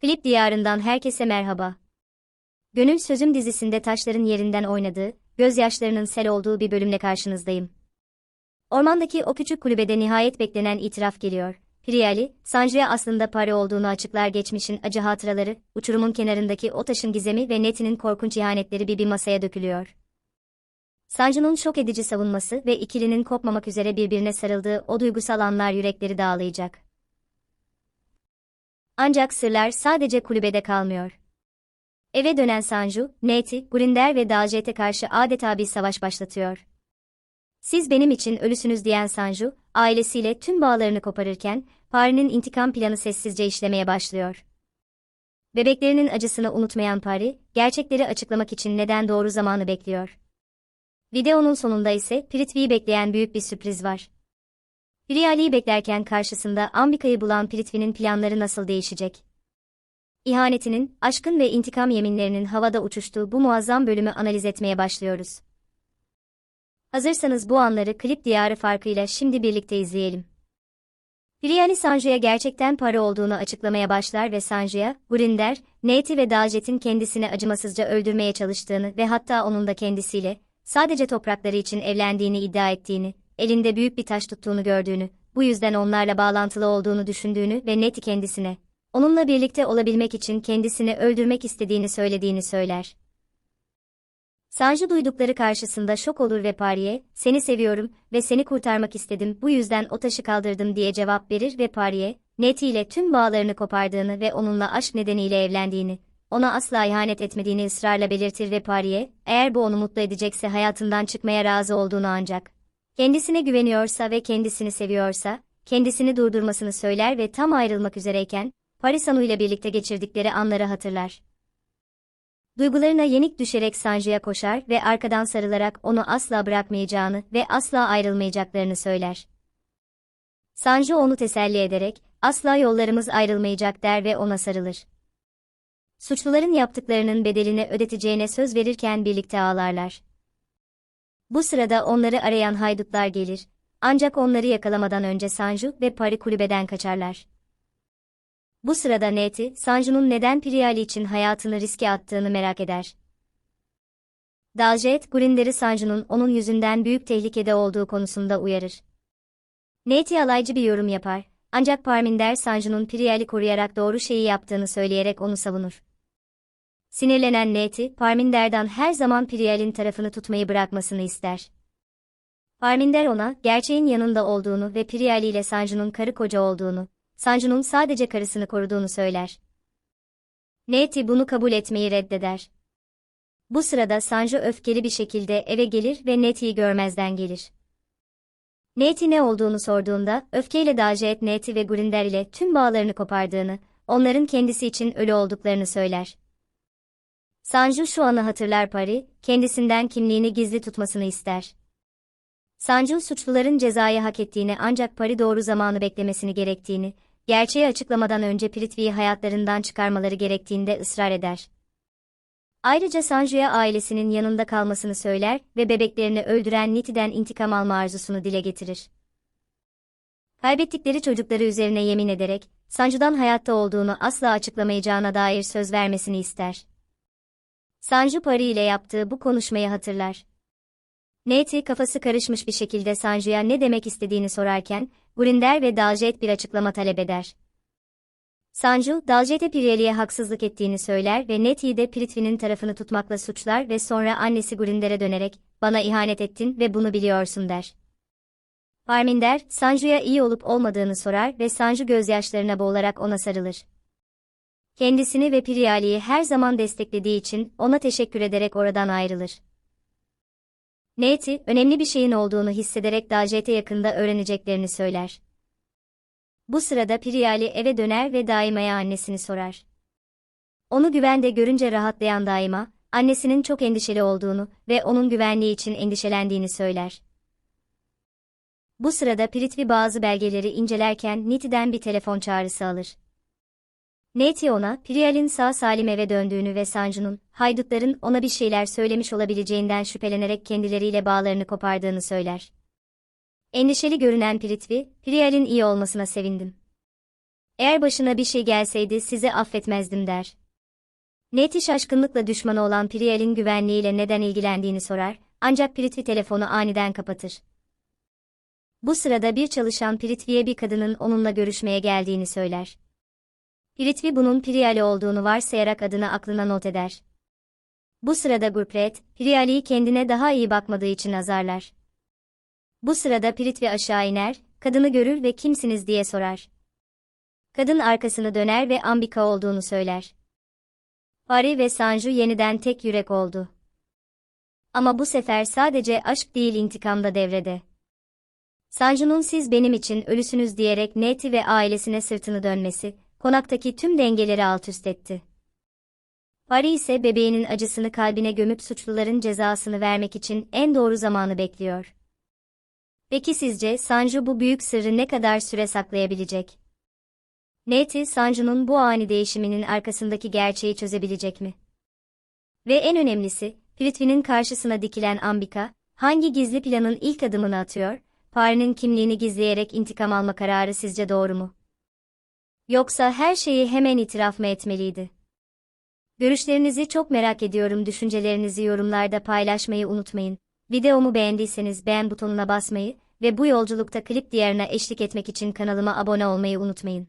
Klip diyarından herkese merhaba. Gönül Sözüm dizisinde taşların yerinden oynadığı, gözyaşlarının sel olduğu bir bölümle karşınızdayım. Ormandaki o küçük kulübede nihayet beklenen itiraf geliyor. Priyali, Sanjay'a aslında pare olduğunu açıklar geçmişin acı hatıraları, uçurumun kenarındaki o taşın gizemi ve Neti'nin korkunç ihanetleri bir bir masaya dökülüyor. Sanju'nun şok edici savunması ve ikilinin kopmamak üzere birbirine sarıldığı o duygusal anlar yürekleri dağlayacak. Ancak sırlar sadece kulübede kalmıyor. Eve dönen Sanju, Neti, Grinder ve Dajet'e karşı adeta bir savaş başlatıyor. Siz benim için ölüsünüz diyen Sanju, ailesiyle tüm bağlarını koparırken, Pari'nin intikam planı sessizce işlemeye başlıyor. Bebeklerinin acısını unutmayan Pari, gerçekleri açıklamak için neden doğru zamanı bekliyor. Videonun sonunda ise Prithvi'yi bekleyen büyük bir sürpriz var. Priyali'yi beklerken karşısında Ambika'yı bulan Prithvi'nin planları nasıl değişecek? İhanetinin, aşkın ve intikam yeminlerinin havada uçuştuğu bu muazzam bölümü analiz etmeye başlıyoruz. Hazırsanız bu anları klip diyarı farkıyla şimdi birlikte izleyelim. Priyali Sanjay'a gerçekten para olduğunu açıklamaya başlar ve Sanjay'a, Grinder, Neti ve Dajet'in kendisini acımasızca öldürmeye çalıştığını ve hatta onun da kendisiyle, sadece toprakları için evlendiğini iddia ettiğini, elinde büyük bir taş tuttuğunu gördüğünü, bu yüzden onlarla bağlantılı olduğunu düşündüğünü ve Neti kendisine, onunla birlikte olabilmek için kendisini öldürmek istediğini söylediğini söyler. Sanji duydukları karşısında şok olur ve Pariye, seni seviyorum ve seni kurtarmak istedim bu yüzden o taşı kaldırdım diye cevap verir ve Pariye, Neti ile tüm bağlarını kopardığını ve onunla aşk nedeniyle evlendiğini, ona asla ihanet etmediğini ısrarla belirtir ve Pariye, eğer bu onu mutlu edecekse hayatından çıkmaya razı olduğunu ancak, kendisine güveniyorsa ve kendisini seviyorsa, kendisini durdurmasını söyler ve tam ayrılmak üzereyken, Parisanu ile birlikte geçirdikleri anları hatırlar. Duygularına yenik düşerek Sanji'ye koşar ve arkadan sarılarak onu asla bırakmayacağını ve asla ayrılmayacaklarını söyler. Sanji onu teselli ederek, asla yollarımız ayrılmayacak der ve ona sarılır. Suçluların yaptıklarının bedelini ödeteceğine söz verirken birlikte ağlarlar. Bu sırada onları arayan haydutlar gelir, ancak onları yakalamadan önce Sanju ve Pari kulübeden kaçarlar. Bu sırada Neti, Sanju'nun neden Priyali için hayatını riske attığını merak eder. Daljet, Grinder'i Sanju'nun onun yüzünden büyük tehlikede olduğu konusunda uyarır. Neti alaycı bir yorum yapar, ancak Parminder Sanju'nun Priyali koruyarak doğru şeyi yaptığını söyleyerek onu savunur. Sinirlenen Neti, Parminder'den her zaman Priyal'in tarafını tutmayı bırakmasını ister. Parminder ona, gerçeğin yanında olduğunu ve Priyali ile Sanju'nun karı koca olduğunu, Sanju'nun sadece karısını koruduğunu söyler. Neti bunu kabul etmeyi reddeder. Bu sırada Sanju öfkeli bir şekilde eve gelir ve Neti'yi görmezden gelir. Neti ne olduğunu sorduğunda, öfkeyle Dajet Neti ve Grinder ile tüm bağlarını kopardığını, onların kendisi için ölü olduklarını söyler. Sanju şu anı hatırlar Pari, kendisinden kimliğini gizli tutmasını ister. Sanju suçluların cezayı hak ettiğini ancak Pari doğru zamanı beklemesini gerektiğini, gerçeği açıklamadan önce Prithvi'yi hayatlarından çıkarmaları gerektiğinde ısrar eder. Ayrıca Sanju'ya ailesinin yanında kalmasını söyler ve bebeklerini öldüren Niti'den intikam alma arzusunu dile getirir. Kaybettikleri çocukları üzerine yemin ederek, Sanju'dan hayatta olduğunu asla açıklamayacağına dair söz vermesini ister. Sanju Pari ile yaptığı bu konuşmayı hatırlar. Neti kafası karışmış bir şekilde Sanju'ya ne demek istediğini sorarken, Grinder ve Daljet bir açıklama talep eder. Sanju, Daljet'e Pireli'ye haksızlık ettiğini söyler ve Neti'yi de Prithvi'nin tarafını tutmakla suçlar ve sonra annesi Grinder'e dönerek, bana ihanet ettin ve bunu biliyorsun der. Parminder, Sanju'ya iyi olup olmadığını sorar ve Sanju gözyaşlarına boğularak ona sarılır. Kendisini ve Priyali'yi her zaman desteklediği için ona teşekkür ederek oradan ayrılır. Neti, önemli bir şeyin olduğunu hissederek Dajet'e yakında öğreneceklerini söyler. Bu sırada Priyali eve döner ve Daima'ya annesini sorar. Onu güvende görünce rahatlayan Daima, annesinin çok endişeli olduğunu ve onun güvenliği için endişelendiğini söyler. Bu sırada Prithvi bazı belgeleri incelerken Niti'den bir telefon çağrısı alır. Neti ona, Priyal'in sağ salim eve döndüğünü ve Sanju'nun, haydutların ona bir şeyler söylemiş olabileceğinden şüphelenerek kendileriyle bağlarını kopardığını söyler. Endişeli görünen Prithvi, Priyal'in iyi olmasına sevindim. Eğer başına bir şey gelseydi sizi affetmezdim der. Neti şaşkınlıkla düşmanı olan Priyal'in güvenliğiyle neden ilgilendiğini sorar, ancak Prithvi telefonu aniden kapatır. Bu sırada bir çalışan Prithvi'ye bir kadının onunla görüşmeye geldiğini söyler. Prithvi bunun Priyali olduğunu varsayarak adını aklına not eder. Bu sırada Gurpret, Priyali'yi kendine daha iyi bakmadığı için azarlar. Bu sırada Prithvi aşağı iner, kadını görür ve kimsiniz diye sorar. Kadın arkasını döner ve Ambika olduğunu söyler. Pari ve Sanju yeniden tek yürek oldu. Ama bu sefer sadece aşk değil intikam da devrede. Sanju'nun siz benim için ölüsünüz diyerek Neti ve ailesine sırtını dönmesi, konaktaki tüm dengeleri alt üst etti. Pari ise bebeğinin acısını kalbine gömüp suçluların cezasını vermek için en doğru zamanı bekliyor. Peki sizce Sanju bu büyük sırrı ne kadar süre saklayabilecek? Neti, Sanju'nun bu ani değişiminin arkasındaki gerçeği çözebilecek mi? Ve en önemlisi, Prithvi'nin karşısına dikilen Ambika, hangi gizli planın ilk adımını atıyor, Pari'nin kimliğini gizleyerek intikam alma kararı sizce doğru mu? Yoksa her şeyi hemen itiraf mı etmeliydi? Görüşlerinizi çok merak ediyorum. Düşüncelerinizi yorumlarda paylaşmayı unutmayın. Videomu beğendiyseniz beğen butonuna basmayı ve bu yolculukta klip diğerine eşlik etmek için kanalıma abone olmayı unutmayın.